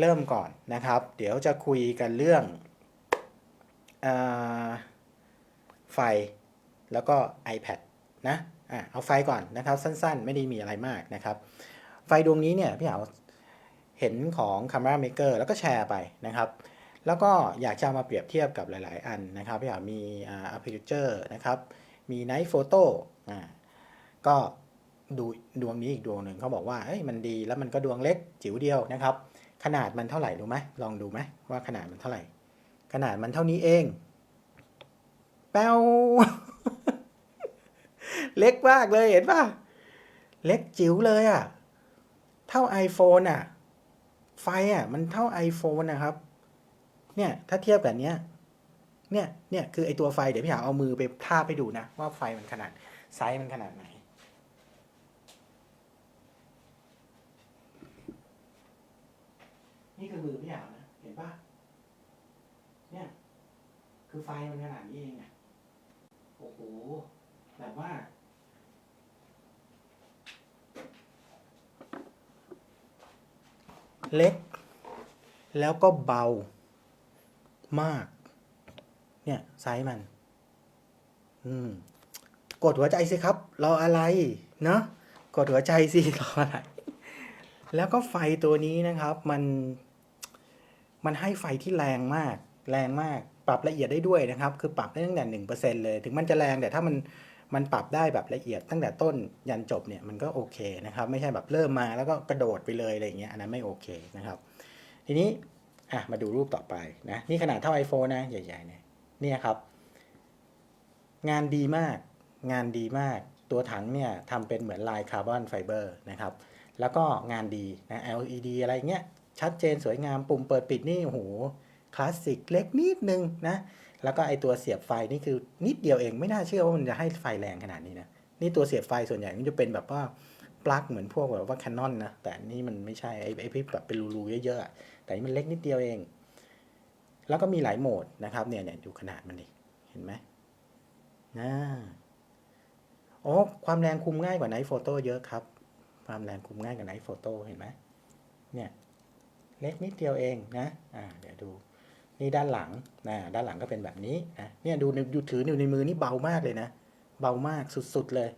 เริ่มก่อนนะครับ เดี๋ยวจะคุยกันเรื่องอไฟแล้วก็ iPad นะอะเอาไฟก่อนนะครับ สั้นๆ ไม่ได้มีอะไรมากนะครับ ไฟดวงนี้เนี่ยพี่เอาเห็นของ Camera Maker แล้วก็แชร์ไปนะครับ แล้วก็อยากจะมาเปรียบเทียบกับหลาย ๆ อันนะครับพี่เอามี Aperture นะครับ มี Night Photo อ่าก็ดูดวงนี้อีกดวงหนึ่งเขาบอกว่าเอ้ยมันดีแล้วมันก็ดวงเล็กจิ๋วเดียวนะครับ ขนาดมันเท่าไหร่รู้ไหมลองดูไหมว่าขนาดมันเท่าไหร่ ขนาดมันเท่านี้เอง แป้วเล็กมากเลยเห็นป่ะ เล็กจิ๋วเลยอะ่ะ เท่า iPhone อะ ไฟอะ มันเท่า iPhone นะครับ เนี่ย ถ้าเทียบกับเนี้ย เนี่ย เนี่ย คือไอตัวไฟ เดี๋ยวพี่หาเอามือไปทาไปดูนะ ว่าไฟมันขนาด ไซส์มันขนาดไหน นี่คือมือพี่หานะ เห็นปะเนี่ย คือไฟมันขนาดนี้เองอะโอ้โห แบบว่า เล็ก แล้วก็เบามาก เนี่ยไซส์มัน อืม กดหัวใจสิครับ รออะไร เนาะกดหัวใจสิรออะไร แล้วก็ไฟตัวนี้นะครับ มัน มันให้ไฟที่แรงมาก แรงมาก ปรับละเอียดได้ด้วยนะครับ คือปรับได้ตั้งแต่หนึ่งเปอร์เซ็นเลย ถึงมันจะแรงแต่ถ้ามันมันปรับได้แบบละเอียดตั้งแต่ต้นยันจบเนี่ยมันก็โอเคนะครับ ไม่ใช่แบบเริ่มมาแล้วก็กระโดดไปเลยอะไรเงี้ยอันนั้นไม่โอเคนะครับ ทีนี้อะมาดูรูปต่อไปนะนี่ขนาดเท่า iPhone นะใหญ่ๆเนี่ยนี่ครับ งานดีมาก งานดีมาก ตัวถังเนี่ยทำเป็นเหมือนลายคาร์บอนไฟเบอร์นะครับ แล้วก็งานดีนะ LED อะไรเงี้ย ชัดเจนสวยงามปุ่มเปิดปิดนี่โอ้โหคลาสสิกเล็กนิดนึงนะ แล้วก็ไอตัวเสียบไฟนี่คือนิดเดียวเองไม่น่าเชื่อว่ามันจะให้ไฟแรงขนาดนี้นะ นี่ตัวเสียบไฟส่วนใหญ่มันจะเป็นแบบว่าปลั๊กเหมือนพวกแบบว่าแคนนอนนะ แต่นี่มันไม่ใช่ไอไอที่แบบเป็นรูๆเยอะๆ แต่นี่มันเล็กนิดเดียวเอง แล้วก็มีหลายโหมดนะครับเนี่ยเนี่ยดูขนาดมันดิ เห็นไหมนะอ๋อความแรงคุมง่ายกว่าไนท์โฟโต้เยอะครับ ความแรงคุมง่ายกว่าไนท์โฟโต้เห็นไหมเนี่ย เล็กนิดเดียวเองนะอ่าเดี๋ยวดูนี่ด้านหลังนะด้านหลังก็เป็นแบบนี้นะเนี่ยดูในดูถืออยู่ในมือนี่เบามากเลยนะ เบามากสุดๆเลย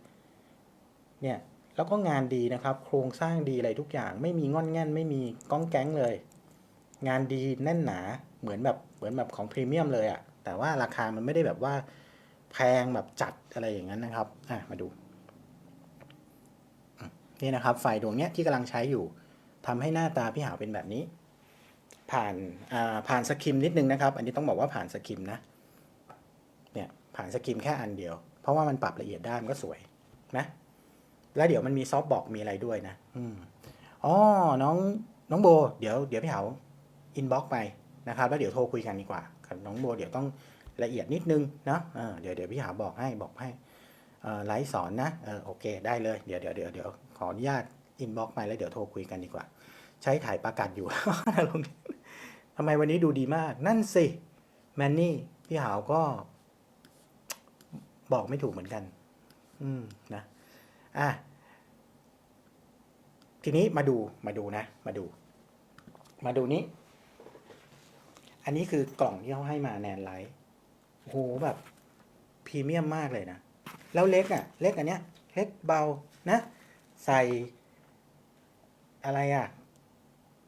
เนี่ยแล้วก็งานดีนะครับ โครงสร้างดีอะไรทุกอย่าง ไม่มีงอนแง่นไม่มีก้องแก๊งเลย งานดีแน่นหนาเหมือนแบบเหมือนแบบของพรีเมียมเลยอะแต่ว่าราคามันไม่ได้แบบว่าแพงแบบจัดอะไรอย่างนั้นนะครับอะมาดูนี่นะครับไฟดวงเนี้ยที่กำลังใช้อยู่ ทำให้หน้าตาพี่หาวเป็นแบบนี้ ผ่านผ่านสกิมนิดนึงนะครับ อันนี้ต้องบอกว่าผ่านสกิมนะเนี่ยผ่านสกิมแค่อันเดียว เพราะว่ามันปรับละเอียดได้มันก็สวยนะแล้วเดี๋ยวมันมีซอฟต์บอกมีอะไรด้วยนะอืมอ๋อน้องน้องโบ เดี๋ยวเดี๋ยวพี่เหาอินบ็อกไปนะครับ แล้วเดี๋ยวโทรคุยกันดีกว่ากับน้องโบ เดี๋ยวต้องละเอียดนิดนึงนะเดี๋ยวเดี๋ยวพี่หาบอกให้บอกให้ไลฟ์สอนนะเออโอเคได้เลย เดี๋ยวเดี๋ยวเดี๋ยวเดี๋ยวขออนุญาต อินบ็อกไปแล้วเดี๋ยวโทรคุยกันดีกว่า ใช้ถ่ายประกาศอยู่ลงทำไมวันนี้ดูดีมาก นั่นสิแมนนี่พี่หาวก็ บอกไม่ถูกเหมือนกัน อืมนะอะทีนี้มาดูมาดูนะ มาดู มาดูนี้ อันนี้คือกล่องที่เขาให้มาแนนไลท์โอ้โหแบบพรีเมียมมากเลยนะ แล้วเล็กอะ่ะ เล็กอันเนี้ย เล็กเบานะ ใส่ อะไรอะ่ะ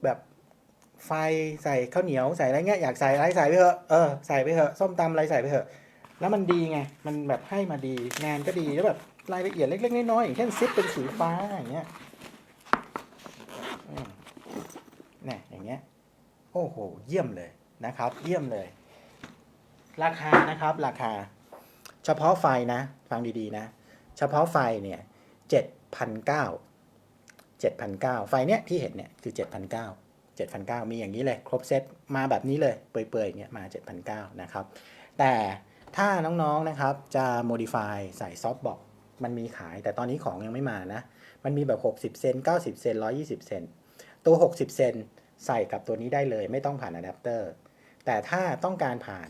แบบไฟใส่ข้าวเหนียวใส่อะไรเงี้ยอยากใส่อะไรใส่ไปเถอะเออใส่ไปเถอะส้มตำอะไรใส่ไปเถอะ แล้วมันดีไง มันแบบให้มาดีงานก็ดีแล้วแบบรายละเอียดเล็ก ๆ น้อยๆอย่างเช่นซิปเป็นสีฟ้าอย่างเงี้ยนี่อย่างเงี้ยโอ้โห เยี่ยมเลยนะครับ เยี่ยมเลย ราคานะครับราคา เฉพาะไฟนะ ฟังดีๆนะ เฉพาะไฟเนี่ยเจ็ดพันเก้า เจ็ดพันเก้าไฟเนี้ยที่เห็นเนี่ยคือเจ็ดพันเก้าเจ็ดพันเก้ามีอย่างนี้เลย ครบเซตมาแบบนี้เลย เปื่อยๆอย่างเงี้ยมาเจ็ดพันเก้านะครับ แต่ถ้าน้องๆนะครับจะ modify ใส่ซอฟต์บอกมันมีขายแต่ตอนนี้ของยังไม่มานะ มันมีแบบ 60 เซน 90 เซน 120 เซน ตัว 60 เซนใส่กับตัวนี้ได้เลย ไม่ต้องผ่านอะแดปเตอร์แต่ถ้าต้องการผ่าน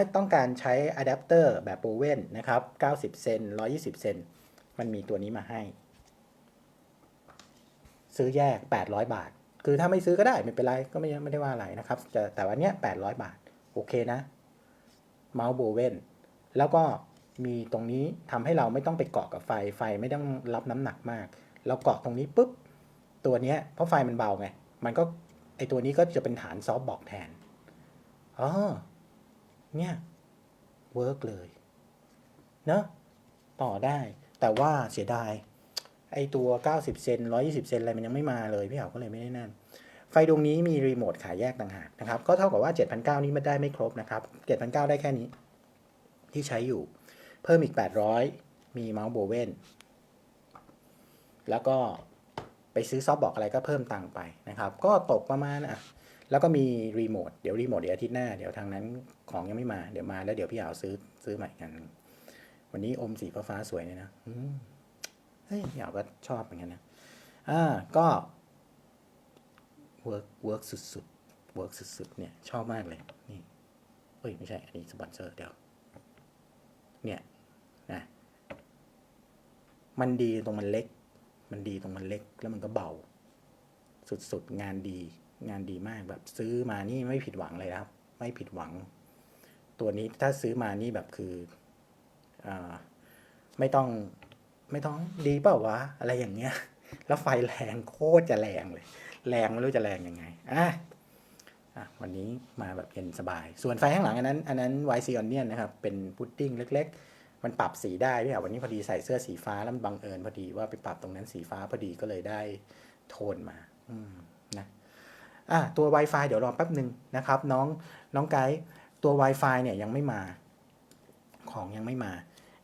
าต้องการใช้อะแดปเตอร์แบบโปรเวนนะครับ 90 เซน 120 เซน มันมีตัวนี้มาให้ ซื้อแยก 800 บาท คือถ้าไม่ซื้อก็ได้ไม่เป็นไรก็ไม่ไม่ได้ว่าอะไรนะครับจะแต่ว่าเนี้ยแปดร้อยบาท โอเคนะเมาส์โบเวนแล้วก็มีตรงนี้ทำให้เราไม่ต้องไปเกาะกับไฟไฟไม่ต้องรับน้ำหนักมาก เราเกาะตรงนี้ปุ๊บตัวเนี้ยเพราะไฟมันเบาไง มันก็ไอตัวนี้ก็จะเป็นฐานซอฟบอกแทนอ๋อเนี่ยเวิร์กเลยเนอะต่อได้แต่ว่าเสียดาย ไอตัว 90 เซน 120 เซนอะไรมันยังไม่มาเลย พี่เหาก็เลยไม่ได้นั่น ไฟดวงนี้มีรีโมทขายแยกต่างหากนะครับ ก็เท่ากับว่า 7,900 นี้ไม่ได้ไม่ครบนะครับ 7,900 ได้แค่นี้ ที่ใช้อยู่ เพิ่มอีก 800 มีเมาส์โบเวนแล้วก็ไปซื้อซอฟต์บอกอะไรก็เพิ่มตังค์ไปนะครับ ก็ตกประมาณอะแล้วก็มีรีโมท เดี๋ยวรีโมทเดี๋ยวอาทิตย์หน้า เดี๋ยวทางนั้นของยังไม่มา เดี๋ยวมาแล้วเดี๋ยวพี่เหาซื้อซื้อใหม่กัน วันนี้อมสีฟ้าสวยเลยนะ เฮ้ยอยาก็ชอบเหมือนกันนะอ่าก็ work work สุดๆ work สุดๆเนี่ยชอบมากเลยนี่เฮ้ยไม่ใช่ อันนี้สปอนเซอร์เดี๋ยว เนี่ยนะมันดีตรงมันเล็ก มันดีตรงมันเล็กแล้วมันก็เบา สุดๆ งานดี งานดีมากแบบซื้อมานี่ไม่ผิดหวังเลยครับ ไม่ผิดหวัง ตัวนี้ถ้าซื้อมานี่แบบคืออ่าไม่ต้อง ไม่ต้องดีเปล่าวะอะไรอย่างเงี้ย แล้วไฟแรงโคตรจะแรงเลย แรงไม่รู้จะแรงยังไงอะวันนี้มาแบบเย็นสบาย ส่วนไฟข้างหลังอันนั้น อันนั้นไวซีออนเนียนนะครับ เป็นพุดดิ้งเล็ก ๆ มันปรับสีได้พี่อะวันนี้พอดีใส่เสื้อสีฟ้าแล้วมันบังเอิญพอดีว่าไปปรับตรงนั้นสีฟ้าพอดีก็เลยได้โทนมา อืมนะอะตัว Wi-Fi เดี๋ยวรอแป๊บหนึ่งนะครับ น้องน้องไกด์ตัว Wi-Fi เนี่ยยังไม่มา ของยังไม่มา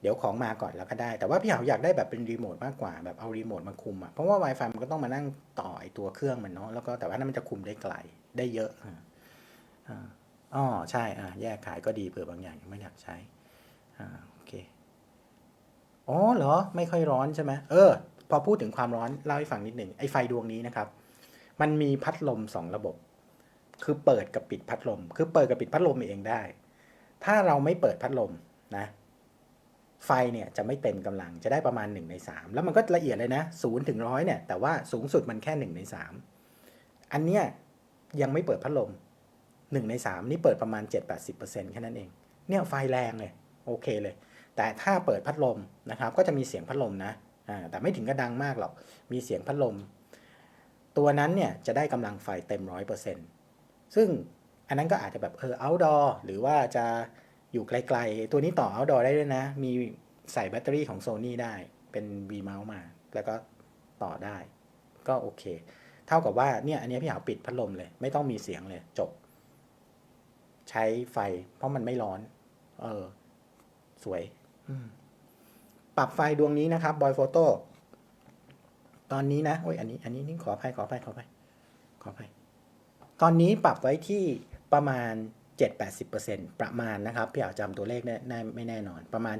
เดี๋ยวของมาก่อนแล้วก็ได้ แต่ว่าพี่เหาอยากได้แบบเป็นรีโมทมากกว่าแบบเอารีโมทมาคุมอะเพราะว่า Wi-Fi มันก็ต้องมานั่งต่อไอตัวเครื่องมันเนาะแล้วก็แต่ว่านั้นมันจะคุมได้ไกลได้เยอะอ๋อใช่อ่าแยกขายก็ดีเผื่อบางอย่างยังไม่อยากใช้อ่าโอเคอ๋อเหรอไม่ค่อยร้อนใช่ไหมเออ พอพูดถึงความร้อนเล่าให้ฟังนิดหนึ่งไอไฟดวงนี้นะครับ มันมีพัดลมสองระบบ คือเปิดกับปิดพัดลม คือเปิดกับปิดพัดลมเองได้ ถ้าเราไม่เปิดพัดลมนะ ไฟเนี่ยจะไม่เต็มกำลังจะได้ประมาณ 1 ใน 3 แล้วมันก็ละเอียดเลยนะ0ถึงร้อยเนี่ยแต่ว่าสูงสุดมันแค่ 1 ใน 3 อันเนี้ยยังไม่เปิดพัดลม 1 ใน 3 นี่เปิดประมาณ 7-80%แค่นั้นเอง เนี่ยไฟแรงเลยโอเคเลย แต่ถ้าเปิดพัดลมนะครับก็จะมีเสียงพัดลมนะแต่ไม่ถึงกับดังมากหรอก มีเสียงพัดลม ตัวนั้นเนี่ยจะได้กำลังไฟเต็ม 100%ซึ่งอันนั้นก็อาจจะแบบเออ outdoor หรือว่าจะ อยู่ไกลๆ ตัวนี้ต่อ outdoor ได้ด้วยนะ มีใส่แบตเตอรี่ของ Sony ได้เป็น V mount มา แล้วก็ต่อได้ ก็โอเค เท่ากับว่าเนี่ยอันนี้พี่หาปิดพัดลมเลย ไม่ต้องมีเสียงเลยจบ ใช้ไฟ เพราะมันไม่ร้อน เออ สวยปรับไฟดวงนี้นะครับบอยโฟโต้ตอนนี้นะโอ้ยอันนี้อันนี้นี่ขออภัยขออภัยขออภัยขออภัยตอนนี้ปรับไว้ที่ประมาณ 7-80%ประมาณนะครับ พี่อาจจำตัวเลขแน่ไม่แน่นอน ประมาณ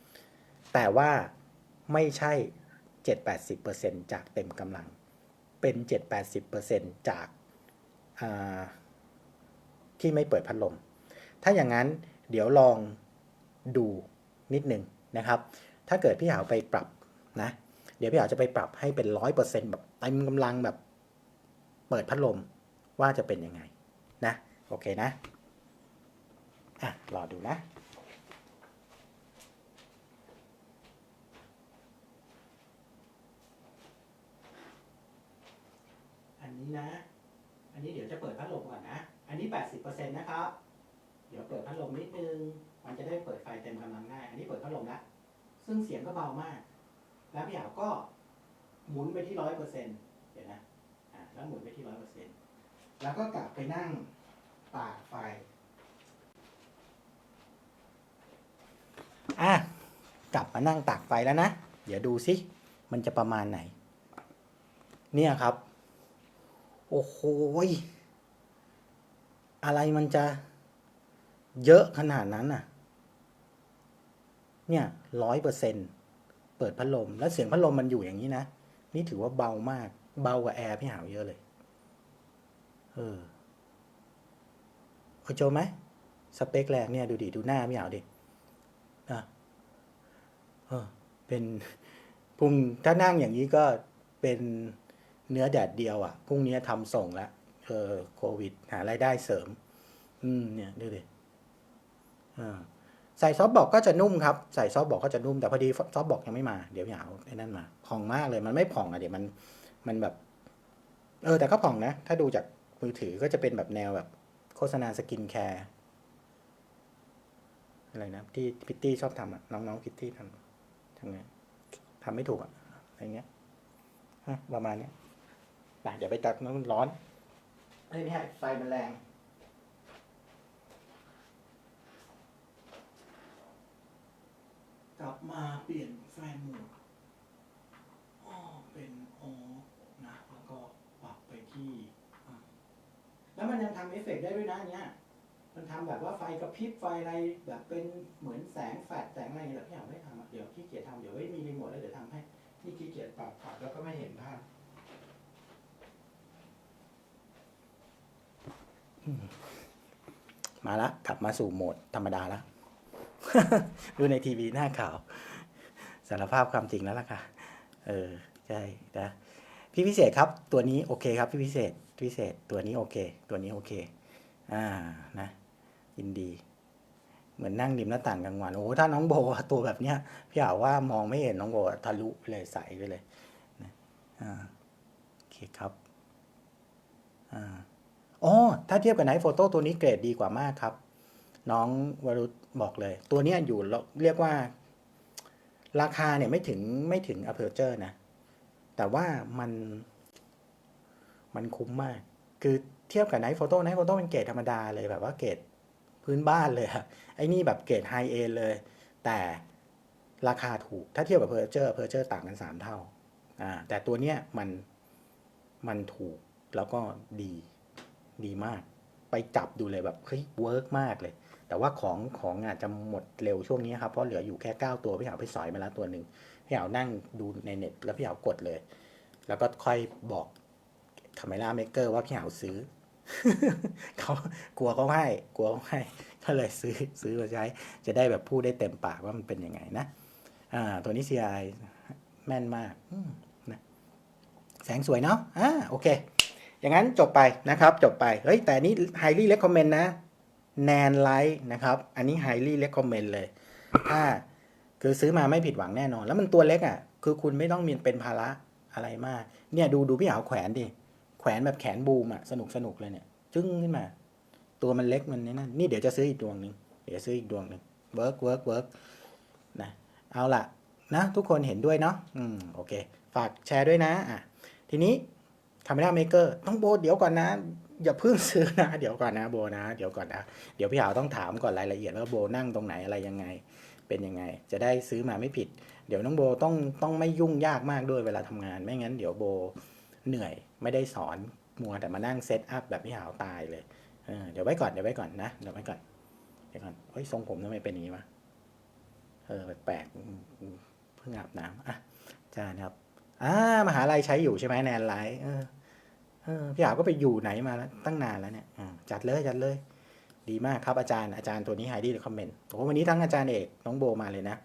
7-80%แต่ว่าไม่ใช่ 7-80%จากเต็มกำลัง เป็น 7-80%จากอ่าที่ไม่เปิดพัดลม ถ้าอย่างนั้นเดี๋ยวลองดูนิดนึงนะครับ ถ้าเกิดพี่หาวไปปรับนะ เดี๋ยวพี่หาวจะไปปรับให้เป็นร้อยเปอร์เซ็นต์แบบเต็มกำลังแบบเปิดพัดลมว่าจะเป็นยังไงนะ โอเคนะ อะ รอดูนะ อันนี้นะ อันนี้เดี๋ยวจะเปิดพัดลมก่อนนะ อันนี้ 80%นะครับ เดี๋ยวเปิดพัดลมนิดนึง มันจะได้เปิดไฟเต็มกำลังง่ายอันนี้เปิดพัดลมแล้ว ซึ่งเสียงก็เบามาก แล้วพี่หาวก็หมุนไปที่ร้อยเปอร์เซ็นต์เดี๋ยวนะ อะแล้วหมุนไปที่ร้อยเปอร์เซ็นต์แล้วก็กลับไปนั่ง ตากไฟ อะ กลับมานั่งตากไฟแล้วนะ เดี๋ยวดูสิ มันจะประมาณไหน เนี่ยครับ โอ้โหอะไรมันจะเยอะขนาดนั้นน่ะ เนี่ยร้อยเปอร์เซ็นเปิดพัดลม แล้วเสียงพัดลมมันอยู่อย่างนี้นะ นี่ถือว่าเบามาก เบากว่าแอร์พี่หาวเยอะเลย เออ เคยเจไหมสเปคแรกเนี่ยดูดิดูหน้าพี่หาวดิอะเออเป็นพุงถ้านั่งอย่างนี้ก็เป็นเนื้อแดดเดียวอะพรุ่งนี้ทำส่งล้วเออโควิด หารายได้เสริม อืมเนี่ยดูดิอ่าใส่ซอฟต์บอกก็จะนุ่มครับ ใส่ซอฟต์บอกก็จะนุ่มแต่พอดีซอฟต์บอกยังไม่มา เดี๋ยวพี่เอาไอ้นั่นมาผ่องมากเลยมันไม่ผ่องอะเดี๋ยวมันมันแบบ เออแต่ก็ผ่องนะ ถ้าดูจากมือถือก็จะเป็นแบบแนวแบบ โฆษณาสกินแคร์อะไรนะที่พิตตี้ชอบทำอะน้องๆพิตตี้ทำทำไงทำไม่ถูกอะอะไรเงี้ยฮะประมาณเนี้ยไปเดี๋ยวไปตัดน้ำร้อนเอ้ยไม่ใช่ไฟมันแรงกลับมาเปลี่ยนแฟโหมดอ้อเป็นโอนะ แล้วก็ปรับไปที่อะแล้วมันยังทำเอฟเฟกได้ด้วยนะเนี้ย มันทำแบบว่าไฟกระพริบไฟอะไรแบบเป็นเหมือนแสงแฟลชแสงอะไรเงี้ยแต่พี่อยากไม่ทำเดี๋ยวขี้เกียจทำเดี๋ยวไม่มีรีโมทแล้วเดี๋ยวทำให้นี่ขี้เกียจปรับปรับแล้วก็ไม่เห็นภาพมาละกลับมาสู่โหมดธรรมดาล้วดูในทีวีหน้าข่าวสารภาพความจริงแล้วล่ะค่ะ เออ ใช่นะพี่พิเศษครับ ตัวนี้โอเคครับพี่พิเศษ พิเศษตัวนี้โอเค ตัวนี้โอเค อ่านะยินดี เหมือนนั่งริมหน้าต่างกลางวันโอ้ถ้าน้องโบตัวแบบเนี้ยพี่อาว่ามองไม่เห็นน้องโบทะลุไปเลยใสไปเลยนะอ่าโอเคครับอ่าอ๋อถ้าเทียบกับไนท์โฟโต้ตัวนี้เกรดดีกว่ามากครับ น้องวรุษบอกเลย ตัวนี้อยู่เรียกว่า ราคาเนี่ยไม่ถึงไม่ถึง Aperture นะ แต่ว่ามัน มันคุ้มมาก คือเทียบกับไนท์โฟโต้ไนท์โฟโต้เป็นเกรดธรรมดาเลยแบบว่าเกรดพื้นบ้านเลยอะไอ้นี่แบบเกรดไฮเอเลย แต่ราคาถูกถ้าเทียบกับเพอร์เจอร์เพอร์เจอร์ต่างกันสามเท่าอ่าแต่ตัวเนี้ยมันมันถูกแล้วก็ดีดีมาก ไปจับดูเลยแบบเฮ้ยเวิร์กมากเลย แต่ว่าของของอาจจะหมดเร็วช่วงนี้ครับ เพราะเหลืออยู่แค่ 9 ตัวพี่เหาไปสอยมาแล้วตัวหนึ่งพี่เหานั่งดูในเน็ต แล้วพี่เหากดเลย แล้วก็ค่อยบอก คาเมล่าเมเกอร์ว่าพี่หาวซื้อ เขากลัวเขาให้ กลัวเขาให้ก็เลยซื้อซื้อมาใช้ จะได้แบบพูดได้เต็มปากว่ามันเป็นยังไงนะ อ่า ตัวนี้ CI แม่นมากนะแสงสวยเนาะอ่าโอเค อย่างนั้นจบไปนะครับ จบไป เฮ้ย แต่นนี้ highly recommend นะแนนไลท์นะครับ อันนี้ highly recommend เลย ถ้าคือซื้อมาไม่ผิดหวังแน่นอน แล้วมันตัวเล็กอะ่ะ คือคุณไม่ต้องมีเป็นภาระอะไรมาก เนี่ยดูดูพี่หาวแขวนดิ แขวนแบบแขนบูมอะสนุกสนุกเลยเนี่ย จึ้งขึ้นมา ตัวมันเล็กมันนี่นั่นนี่เดี๋ยวจะซื้ออีกดวงหนึ่งเดี๋ยวซื้ออีกดวงหนึ่งเวิร์กเวิร์กเวิร์กนะเอาละนะทุกคนเห็นด้วยเนาะอืมโอเค ฝากแชร์ด้วยนะอะทีนี้คาเมล่าเมเกอร์ต้องโบเดี๋ยวก่อนนะ อย่าเพิ่งซื้อนะ เดี๋ยวก่อนนะโบนะ เดี๋ยวก่อนนะ เดี๋ยวพี่หาวต้องถามก่อนรายละเอียดว่าโบนั่งตรงไหนอะไรยังไง เป็นยังไง จะได้ซื้อมาไม่ผิด เดี๋ยวน้องโบต้องต้องไม่ยุ่งยากมากด้วยเวลาทำงาน ไม่งั้นเดี๋ยวโบ เหนื่อยไม่ได้สอนมัวแต่มานั่งเซตอัพแบบพี่หาวตายเลยเออเดี๋ยวไว้ก่อนเดี๋ยวไว้ก่อนนะเดี๋ยวไว้ก่อนเดี๋ยวก่อนเฮ้ยทรงผมทำไมเป็นอย่างนี้วะเออแปลกๆเพิ่งอาบน้ำอะจ้านะครับอ่ามหาลัยใช้อยู่ใช่ไหมแนนไลท์เออเออพี่หาก็ไปอยู่ไหนมาแล้วตั้งนานแล้วเนี่ยอืมจัดเลยจัดเลย ดีมากครับอาจารย์อาจารย์ตัวนี้ไฮดี้เลยคอมเมนต์โอ้วันนี้ทั้งอาจารย์เอกน้องโบมาเลยนะ